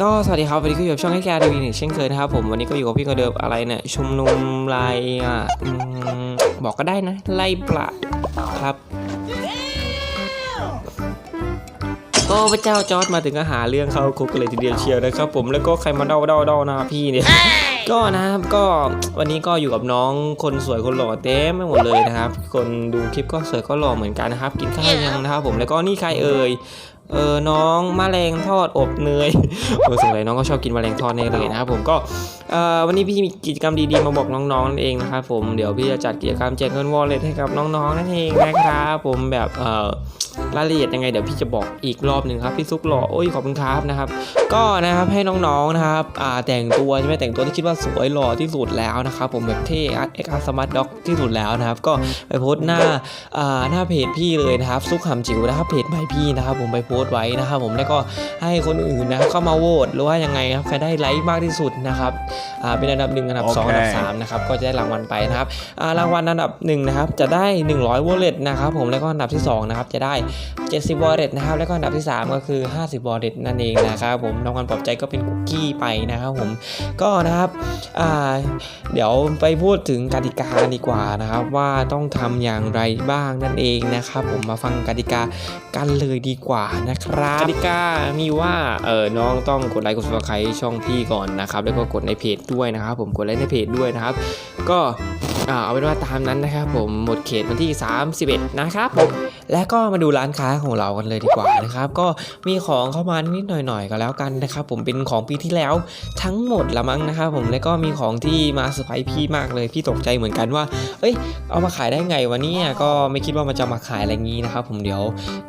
ก็สวัสดีครับวันนี้ก็อยู่กับช่องให้แกรีวิวหนึ่งเช่นเคยนะครับผมวันนี้ก็อยู่กับพี่ก็เดิมอะไรเนี่ยชุมนุมไล่อะอืมบอกก็ได้นะ ไล่ปละครับโอ้พระเจ้าจอร์ดมาถึงก็หาเรื่องเข้าคุกกันเลยทีเดียวเชียวนะครับผมแล้วก็ใครมาเด้าเด้าเด้าหนะพี่เนี่ยก็นะครับก็วันนี้ก็อยู่กับน้องคนสวยคนหล่อเต็มไปหมดเลยนะครับ คนดูคลิปก็สวยก็หล่อเหมือนกันนะครับ กินข้าวยังนะครับผมแล้วก็นี่ใครเอ่ย เออน้องมะเร็งทอดอบเนยเออสงสัยน้องก็ชอบกินแมลงทอดแน่เลยนะครับผมก็เอ่อวันนี้พี่มีกิจกรรมดีๆมาบอกน้องๆนั่นเองนะครับผมเดี๋ยวพี่จะจัดกิจกรรมแจกเงินวอลเล็ตให้กับน้องๆนั่นเองนะครับผมแบบเอ่อ รายละเอียดยังไงเดี๋ยวพี่จะบอกอีกรอบหนึ่งครับพี่ซุกหล่อโอ้ยขอบคุณครับนะครับ ก็นะครับให้น้องๆนะครับอ่าแต่งตัวใช่ไหมแต่งตัวที่คิดว่าสวยหล่อที่สุดแล้วนะครับผมแบบเท่เอ็กซ์สมาร์ทด็อกที่สุดแล้วนะครับก็ไปโพสต์หน้าอ่าหน้าเพจพี่เลยนะครับซุกหำจิ๋วนะครับเพจใหม่พี่นะครับผมไปโพสต์ไว้นะครับผมแล้วก็ให้คนอื่นนะเข้ามาโหวตหรือว่ายังไงครับใครได้ไลค์มากที่สุดนะครับอ่าเป็นอันดับหนึ่งอันดับสองโอเคอันดับสามนะครับก็จะได้รางวัลไปนะครับอ่ารางวัลอันดับหนึ่งนะครับจะได้ 100 wallet นะครับผมแล้วก็อันดับที่สองนะครับจะได้70 wallet นะครับ แล้วก็อันดับที่ 3 ก็คือ 50 wallet นั่นเองนะครับผมรางวัลปลอบใจก็เป็นคุกกี้ไปนะครับผมก็นะครับเดี๋ยวไปพูดถึงกติกาดีกว่านะครับ ว่าต้องทำอย่างไรบ้างนั่นเองนะครับ ผมมาฟังกติกากันเลยดีกว่านะครับกติกามีว่าเออน้องต้องกดไลค์กด subscribe ช่องพี่ก่อนนะครับ แล้วก็กดในเพจด้วยนะครับ ผมกดไลค์ในเพจด้วยนะครับ ก็ เอาเป็นว่าตามนั้นนะครับผมหมดเขตวันที่ 31 นะครับผมและก็มาดูร้านค้าของเรากันเลยดีกว่านะครับก็มีของเข้ามานิดหน่อยๆก็แล้วกันนะครับผมเป็นของปีที่แล้วทั้งหมดละมั้งนะครับผมแล้วก็มีของที่มาเซอร์ไพรส์พี่มากเลยพี่ตกใจเหมือนกันว่า เอ้ย เอามาขายได้ไงวะเนี่ยก็ไม่คิดว่ามันจะมาขายอะไรงี้นะครับผมเดี๋ยว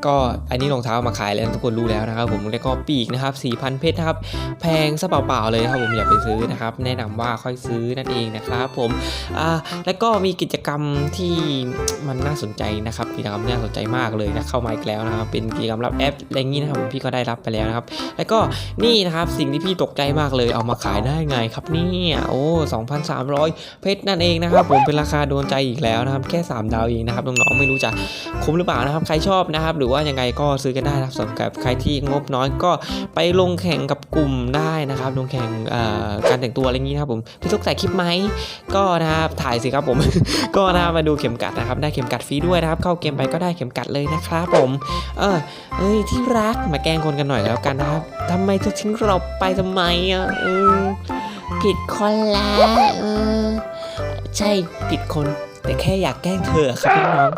ก็อันนี้รองเท้ามาขายแล้วทุกคนรู้แล้วนะครับผมแล้วก็ปีกนะครับ4,000เพชรนะครับแพงซะเปล่าๆเลยนะครับผมอย่าไปซื้อนะครับแนะนำว่าค่อยซื้อนั่นเองนะครับผมอ่าแล้วก็มีกิจกรรมที่มันน่าสนใจนะครับกิจกรรมน่าสนใจมากเลยนะเข้ามาอีกแล้วนะครับเป็นกิจกรรมรับแอปอะไรงนี้นะครับผมพี่ก็ได้รับไปแล้วนะครับ แล้วก็นี่นะครับสิ่งที่พี่ตกใจมากเลยเอามาขายได้ไงครับเนี่ยโอ้2,300 เพชรนั่นเองนะครับ ผมเป็นราคาโดนใจอีกแล้วนะครับ แค่ 3 ดาวเองนะครับน้องๆไม่รู้จะคุ้มหรือเปล่านะครับ ใครชอบนะครับ หรือว่ายังไงก็ซื้อกันได้นะครับสำหรับใครที่งบน้อยก็ไปลงแข่งกับกลุ่มได้นะครับลงแข่งการแต่งตัวอะไรงนี้นะครับผมพี่ทุกใส่คลิปไหมก็นะครับถ่ายสิครับนะครับมาดูเข็มกัดนะครับ ได้เข็มกัดฟรีด้วยนะครับ เข้าเกมไปก็ได้เข็มกัดเลยนะครับผม เออเอ้ยที่รักมาแกล้งคนกันหน่อยแล้วกันนะครับทำไมเธอทิ้งเราไปทำไมอะอืมผิดคนละเออใช่ผิดคน แต่แค่อยากแกล้งเธอครับพี่น้อง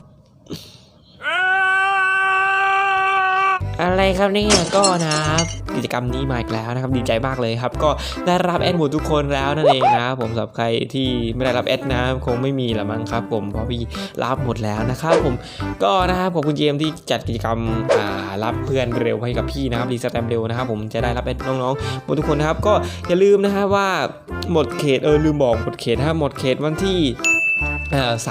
อะไรครับเนี่ยก็นะครับ กิจกรรมนี้มาอีกแล้วนะครับดีใจมากเลยครับ ก็ได้รับแอดหมดทุกคนแล้วนั่นเองนะครับผมสำหรับใครที่ไม่ได้รับแอดนะคงไม่มีละมั้งครับ ผมเพราะพี่รับหมดแล้วนะครับผมก็นะครับขอบคุณเจมส์ที่จัดกิจกรรมรับเพื่อนเร็วให้กับพี่นะครับรีสแตมเร็วนะครับผมจะได้รับแอดน้องๆหมดทุกคนนะครับก็อย่าลืมนะครับว่าหมดเขตเออลืมบอกหมดเขตนะครับหมดเขตวันที่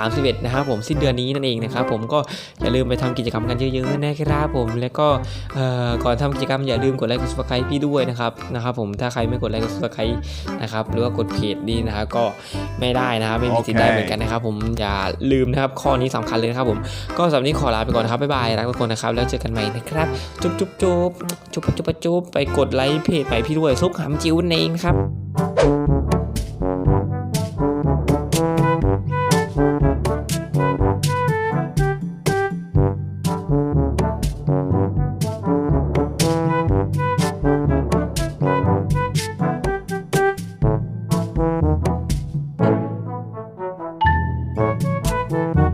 31 นะครับผมสิ้นเดือนนี้นั่นเองนะครับผมก็อย่าลืมไปทำกิจกรรมกันเยอะๆนะครับผมแล้วก็ก่อนทำกิจกรรมอย่าลืมกดไลค์กด subscribe พี่ด้วยนะครับนะครับผมถ้าใครไม่กดไลค์กด subscribe นะครับหรือว่ากดเพจดีนะครับก็ไม่ได้นะครับไม่มีสิทธิ์ได้เหมือนกันนะครับผมอย่าลืมนะครับข้อนี้สำคัญเลยนะครับผมก็สำหรับนี้ขอลาไปก่อนนะครับบ๊ายบายรักทุกคนนะครับแล้วเจอกันใหม่นะครับจุ๊บจุ๊บจุ๊บจุ๊บจุ๊บจุ๊บไปกดไลค์เพจใหม่พี่ด้วยซุปหำจิ้วนั่นเองครับ Música